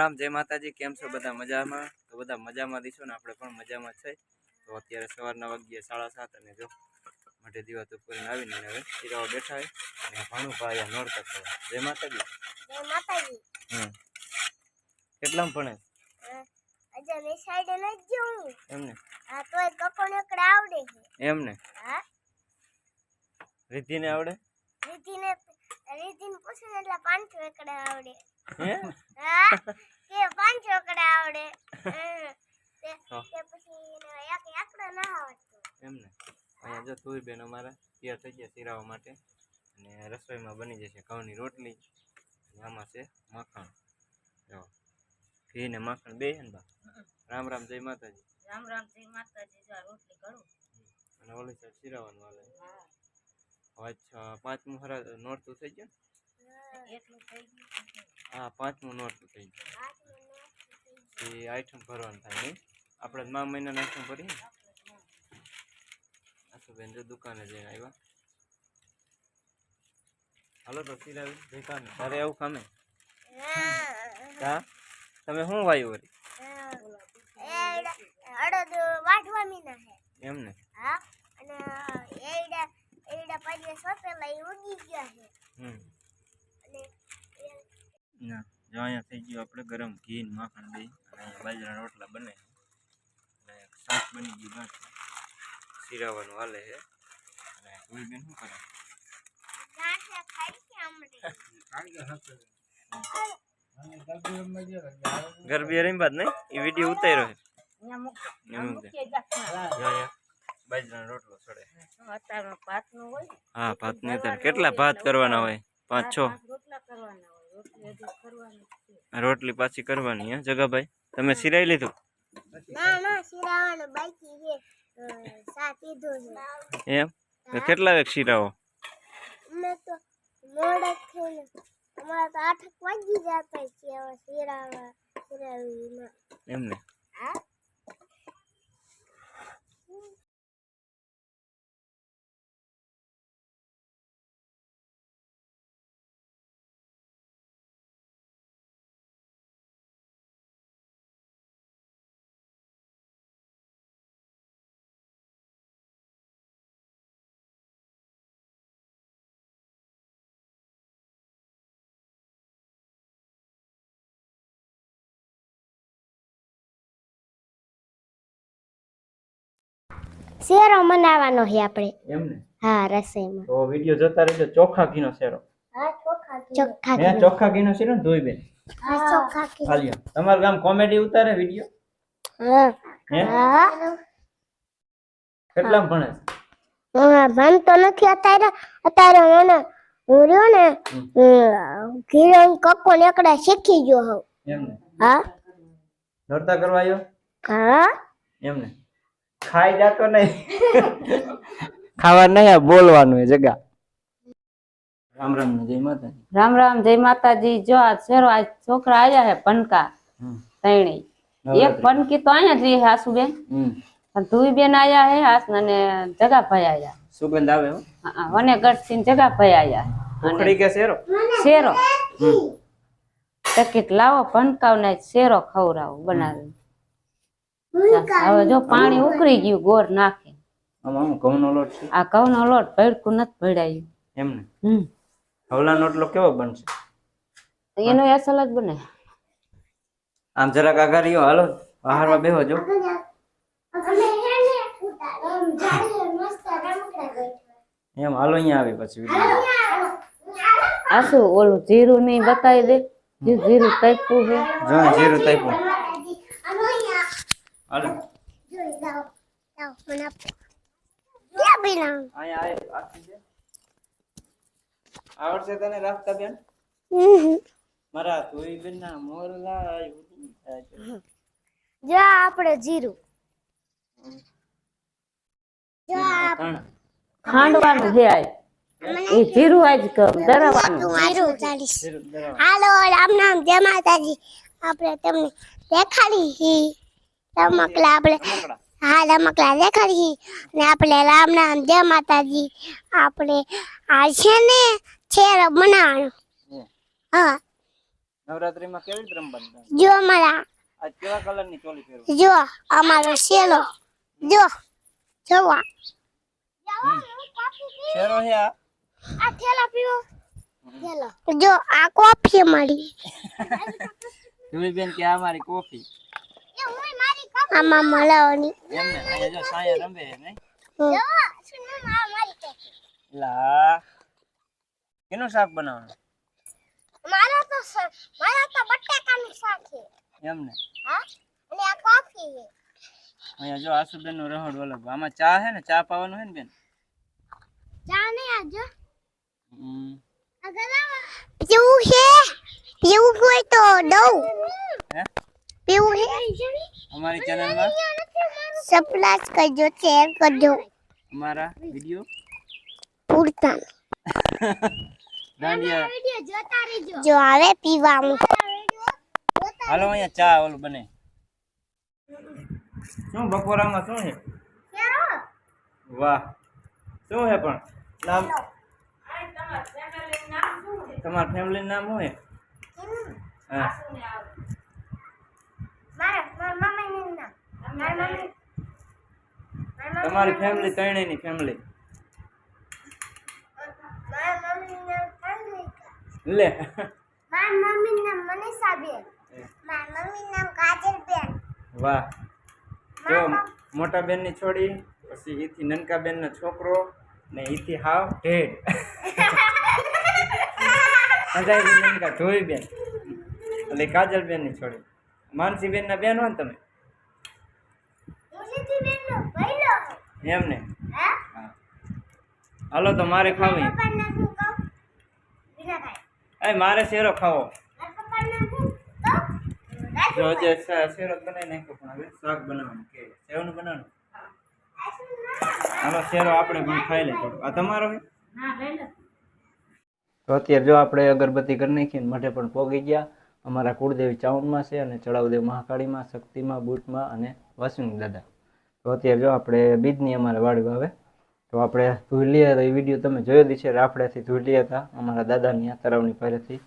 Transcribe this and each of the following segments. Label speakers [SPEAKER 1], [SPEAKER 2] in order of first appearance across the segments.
[SPEAKER 1] રામ જય માતાજી કેમ છો બધા મજામાં? તો બધા મજામાં દીશો ને આપણે પણ મજામાં છે. તો અત્યારે સવારના વાગ્યે સાડા સાત અને જો માટે દીવા તો કરીને આવીને હવે શીરાઓ બેઠા હોય. અને ભાણુભાઈ આ નોરતા કરવા જય માતાજી. હમ. કેટલામાં ભણે? એમને? એમને?
[SPEAKER 2] હા.
[SPEAKER 1] રિદ્ધિને આવડે?
[SPEAKER 2] રીતિને રીતિને પૂછ્યું ને એટલે પાંચ એકડે આવડે.
[SPEAKER 1] હે?
[SPEAKER 2] હા? કે પાંચસો એકડે આવડે. તે પછી એક એકડો ના આવડતો.
[SPEAKER 1] એમને. અહીંયા જો તુર બેન અમારા તૈયાર થઈ ગયા શીરાવા માટે. અને રસોઈમાં બની જશે ઘઉંની રોટલી. અને આમાં છે માખણ. જો. ઘી ને માખણ બે ને બા? રામ રામ જય માતાજી.
[SPEAKER 3] રામ રામ જય માતાજી જો રોટલી કરું.
[SPEAKER 1] અને ઓલી સાઈડ શીરાવાનું હાલે. અચ્છા પાંચમું હરા નોરતું થઈ ગયું
[SPEAKER 3] એટલું થઈ ગયું
[SPEAKER 1] હા પાંચમું નોટ થઈ ગયું. એ આઈટમ ભરવાનું થાય નહીં. આપણે મા મહિનાનું આઈટમ ભરીએ આશુબેન જો દુકાને જઈને આવ્યા. હાલો તો સિરાવી દુકાને તારે એવું કામે? હા? તમે શું વાયું વળી?
[SPEAKER 2] અડદ હે
[SPEAKER 1] એમને
[SPEAKER 2] હા અને એડા એડા ઉગી ગયા છે.
[SPEAKER 1] હમ. ના જો અહીંયા થઈ ગયું. આપણે ગરમ ઘી માખણ દઈ અને અહીંયા બાજરાના રોટલા બને. અને શાક બની ગયું બાકી સિરાવાનું હાલે છે. અને કોઈ બેન શું કરે?
[SPEAKER 2] ઘર
[SPEAKER 1] બે રમી બાદ નહીં? એ વીડિયો ઉતાર્યો છે. બાજરાનો રોટલો ચડે હા ભાત ને અત્યારે કેટલા ભાત કરવાના હોય? પાંચ છ?
[SPEAKER 3] રોટલા કરવાના હોય. રોટલી
[SPEAKER 1] પાછી કરવાની હે જગાભાઈ? તમે સિરાઈ લીધું? એમ? તો કેટલા વેક સિરાવો
[SPEAKER 2] અમે શેરો મનાવવાનો છે આપણે.
[SPEAKER 1] એમને?
[SPEAKER 2] હા રસોઈમાં.
[SPEAKER 1] તો વીડિયો જોતા રહેજો. ચોખા ઘીનો શેરો.
[SPEAKER 2] હા ચોખા ચોખા
[SPEAKER 1] હે ચોખા ઘીનો શેરો ધોઈ બેન.
[SPEAKER 2] હા. ચોખા
[SPEAKER 1] હાલ્યો તમારું ગામ કોમેડી ઉતારે વિડિયો?
[SPEAKER 2] હા.
[SPEAKER 1] હા? કેટલા ભણે
[SPEAKER 2] હા ભણ તો નથી અત્યારે અત્યારે મને હું રહ્યો ને ઘીરો કક્કો નીકળે શીખી ગયો હું
[SPEAKER 1] એમ ને
[SPEAKER 2] હા.
[SPEAKER 1] નોરતા કરવા આવ્યો
[SPEAKER 2] હા.
[SPEAKER 1] એમને? ખાઈ જાતો નહીં. ખાવા નહીં બોલવાનું એ જગા. રામ રામ જય માતાજી.
[SPEAKER 3] રામ રામ જય માતાજી. જો આ શેરો આ છોકરા આયા હે પનકા. તૈણી. એક. પનકી તો અહીંયા જ રહી હાસુ
[SPEAKER 1] બેન
[SPEAKER 3] પણ ધુઈ બેન આયા હે હાસ અને જગાભાઈ આયા.
[SPEAKER 1] સુગંધ આવે હો?
[SPEAKER 3] હા, વને જગા ભાઈ આયા
[SPEAKER 1] ઉખડી કે શેરો?
[SPEAKER 3] શેરો.
[SPEAKER 1] હમ.
[SPEAKER 3] લાવો પનકાવ ને શેરો ખવરાવો બનાવી. હવે જો પાણી ઉકળી ગયું ગોળ નાખે.
[SPEAKER 1] આમાં ઘઉંનો લોટ છે?
[SPEAKER 3] આ ઘઉંનો લોટ ભડકું નથી ભડાયું
[SPEAKER 1] એમને?
[SPEAKER 3] હમ.
[SPEAKER 1] હવલાનો રોટલો કેવો બનશે?
[SPEAKER 3] એનો અસલ જ બને.
[SPEAKER 1] આમ જરાક આગારીઓ હાલો બહારમાં બેહો જો. એમ હાલો અહીંયા આવે પછી
[SPEAKER 3] આ શું ઓલું જીરું નહીં બતાવી દે? જીરું તૈપું છે.
[SPEAKER 1] જો જીરું તાપ્યું. હાલો. આય આખી છે. આવડશે તને રાખતા બેન? મારા તોય બેન ના મોરલા
[SPEAKER 2] જો આપણે જીરું.
[SPEAKER 3] ખાંડવાનું છે આ એ જીરું આજ દરવાનું.
[SPEAKER 2] જીરું ચાલીસ. હાલો રામ નામ જય માતાજી. આપણે તમને દેખાડી રમકડા આપણે
[SPEAKER 1] રમકડા.
[SPEAKER 2] હા રમકડા દેખાડી હી અને આપણે રામ નામ જય માતાજી આપણે આ છે ને છેરો બનાવવાનો
[SPEAKER 1] હમ.
[SPEAKER 2] હા
[SPEAKER 1] નવરાત્રીમાં કેવી રીતે રમવાનું
[SPEAKER 2] જો અમારા
[SPEAKER 1] આજ કેવા કલરની ચોલી પહેરવાની
[SPEAKER 2] જો અમારો શેલો જો જોવા
[SPEAKER 1] શેરો છે આ
[SPEAKER 2] આ થેલા પીવો જો આ કોફી મળી
[SPEAKER 1] ધુવી બેન કે આ મારી કોફી
[SPEAKER 2] આમાં મળવાની
[SPEAKER 1] એમને અહીંયા જો સાયા રમે છે નહીં?
[SPEAKER 2] મારા
[SPEAKER 1] લા. કેનો શાક બનાવવાનું?
[SPEAKER 2] તો સ- મારા તો બટાકાનું શાક છે.
[SPEAKER 1] એમને?
[SPEAKER 2] હા? અને આ કોફી છે.
[SPEAKER 1] અહીંયા જો આસુબેનનું રહોડ અલગ આમાં ચા હે ને? ચા પાવાનું હે ને બેન?
[SPEAKER 2] ચા ને આજો
[SPEAKER 1] હમ.
[SPEAKER 2] પીવું છે એવું હોય તો દઉં.
[SPEAKER 1] હે?
[SPEAKER 2] પીવું છે
[SPEAKER 1] અમારી ચેનલમાં
[SPEAKER 2] સબસ્ક્રાઇબ કરજો શેર કરજો.
[SPEAKER 1] અમારા વિડિયો
[SPEAKER 2] પૂરતા.
[SPEAKER 1] દાંડિયા.
[SPEAKER 2] જો આવે પીવાનું.
[SPEAKER 1] હાલો અહીંયા ચા ઓલું બને. શું બપોરામાં શું છે? વાહ. શું છે પણ? નામ? તમારા ફેમિલી નામ શું છે? હા. તમારી ફેમિલી ત્રણેયની ફેમિલી લે.
[SPEAKER 2] માર મમ્મી નામ મનીષાબેન માર મમ્મી નામ કાજલબેન
[SPEAKER 1] વાહ. જો મોટા બેનની છોડી, પછી ઈથી નનકા બેન નો છોકરો, ને ઈથી હાવ ઢેડ. અંજાઈ નનકા ધોઈ બેન. એટલે કાજલ બેનની છોડી. માનસી બેન ના બેન હો ને તમે? એમ ને?
[SPEAKER 2] હા?
[SPEAKER 1] હાલો તો મારે ખાવી. એ મારે શેરો ખાવો. જો જે શેરો બનાવી નાખ્યો પણ હવે શાક બનાવવાનું કે સેવનું બનાવવાનું? હાલો શેરો આપણે પણ ખાઈ થોડું. આ તમારો તો અત્યારે જો આપણે અગરબત્તી કરી નાખીને માટે પણ પોગી ગયા. અમારા કુળદેવી ચાઉનમાં છે અને ચડાવદેવ મહાકાળીમાં શક્તિમાં બૂટમાં અને વસુની દાદા. તો અત્યારે જો આપણે બીજની અમારે વાડી વાવે. તો આપણે ધૂલી તો એ વીડિયો તમે જોયો જ છે, રાફડેથી ધૂલી હતા, અમારા દાદાની આ તરાવની પહેલેથી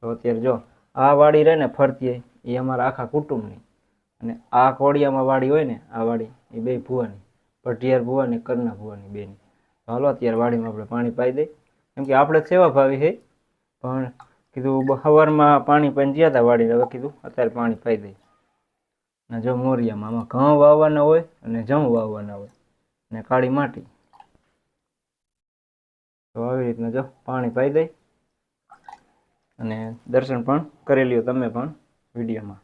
[SPEAKER 1] તો અત્યારે જો આ વાડી રહે ને ફરતી એ અમારા આખા કુટુંબની. અને આ કોડિયામાં વાડી હોય ને, આ વાડી એ બે ભુવાની ભટિયાર ભુવાની, કરના ભુવાની બેની. હાલો અત્યારે વાડીમાં આપણે પાણી પાઈ દઈ. કેમ કે આપણે સેવા ભાવી છે પણ કીધું સવારમાં પાણી પાઈને ગયા હતા વાડીને હવે કીધું, અત્યારે પાણી પાઈ દઈ. અને જો મોરિયામાં આમાં ઘઉં વાવવાના હોય અને જમ વાવવાના હોય અને કાળી માટી. તો આવી રીતના જો પાણી પાઈ દઈ અને દર્શન પણ કરી લ્યો તમે પણ વિડીયોમાં.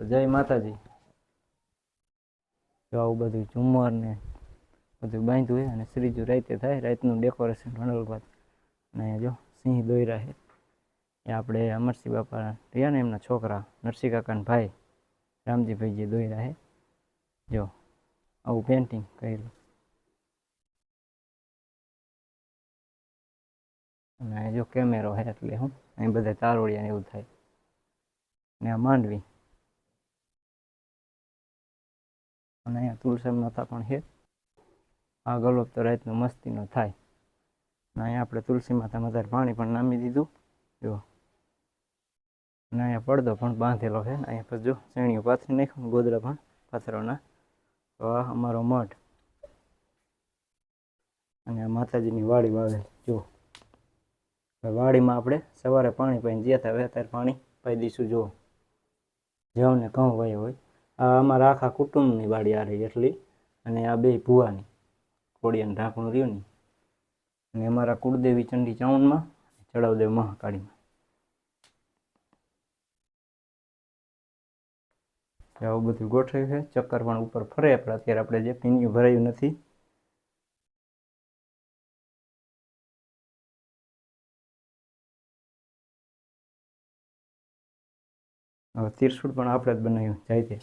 [SPEAKER 1] તો જય માતાજી. જો આવું બધું ઝુમર ને બધું બાંધ્યું હોય અને શ્રીજુ રાતે થાય, રાતનું ડેકોરેશન રણોલ અને જો સિંહ દોયરા છે. એ આપણે અમરસિંહ બાપા રહ્યા ને એમના છોકરા નરસિંહ કાકાના ભાઈ. રામજીભાઈ જે દોયરા છે જો, આવું પેન્ટિંગ કરેલું. અને જો કેમેરો હે એટલે હું, અહીં બધા તારોડિયા એવું થાય. ને આ માંડવી. અને અહીંયા તુલસી માતા પણ છે. આ ગલોપ તો રાતનો મસ્તીનો થાય. અને અહીંયા આપણે તુલસી માતામાં વધારે પાણી પણ નામી દીધું. જો. અને અહીંયા પડદો પણ બાંધેલો છે. અહીંયા પછી જો શ્રેણીઓ પાથરી નાખ્યું, ગોદડા પણ પાથરોના તો આ અમારો મઠ. અને આ માતાજીની વાડી વાવે જો. વાડીમાં આપણે સવારે પાણી પાઈને ગયા હતા હવે અત્યારે પાણી પાઈ દઈશું, જો. જવ ને ઘઉં વાયો હોય. આ અમારા આખા કુટુંબની વાડી આ રહી એટલી. અને આ બે ભુવાની કોડિયાનું ઢાંકણું રહ્યું ને. અને અમારા કુળદેવી ચંડી ચાઉનમાં, ચડાવદેવ મહાકાળીમાં આવું બધું ગોઠવ્યું છે. ચક્કર પણ ઉપર ફરે, પણ અત્યારે આપણે જે પીન્યું ભરાયું નથી. હવે તીરસુડ પણ આપણે જ બનાવ્યું, જાય છે